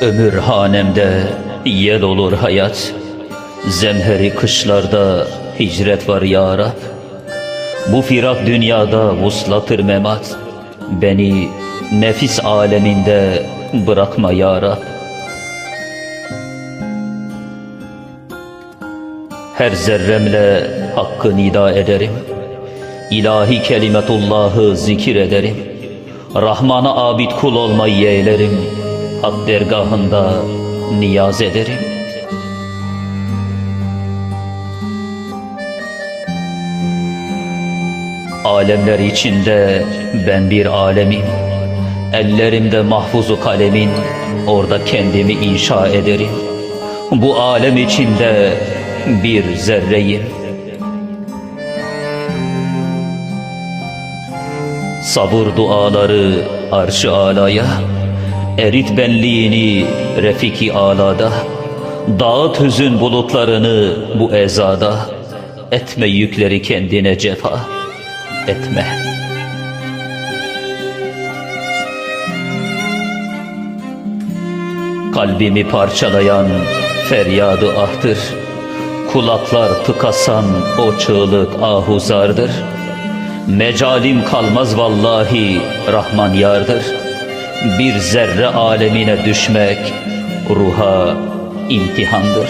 Ömür hanemde yel olur hayat. Zemheri kışlarda hicret var ya Rab. Bu firak dünyada vuslatır memat. Beni nefis aleminde bırakma ya Rab. Her zerremle hakkı nida ederim. İlahi kelimetullahı zikir ederim. Rahman'a abid kul olmayı yeğlerim Hak dergahında niyaz ederim. Alemler içinde ben bir alemim. Ellerimde mahfuzu kalemin. Orada kendimi inşa ederim. Bu alem içinde bir zerreyim. Sabır duaları arş-ı alaya Erit benliğini refiki alada Dağıt hüzün bulutlarını bu ezada. Etme yükleri kendine cefa Etme. Kalbimi parçalayan feryadı ahtır. Kulaklar tıkasan o çığlık ahuzardır. Mecalim kalmaz vallahi Rahman yardır Bir zerre alemine düşmek ruha imtihandır.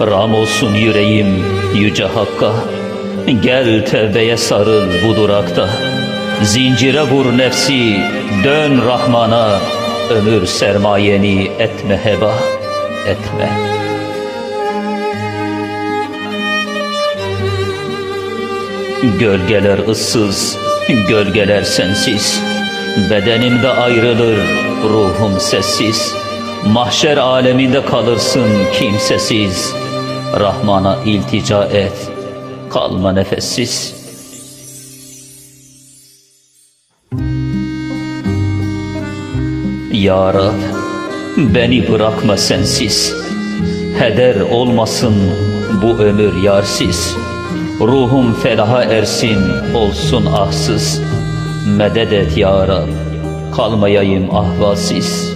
Ram olsun yüreğim yüce Hakk'a Gel tevbeye sarıl bu durakta. Zincire vur nefsi dön Rahman'a Ömür sermayeni etme heba etme Gölgeler ıssız, gölgeler sensiz. Bedenimde ayrılır ruhum sessiz. Mahşer aleminde kalırsın kimsesiz. Rahman'a iltica et kalma nefessiz. Ya Rab beni bırakma sensiz. Heder olmasın bu ömür yarsiz Ruhum felaha ersin olsun ahsız. Medet et ya Rab kalmayayım ahvalsiz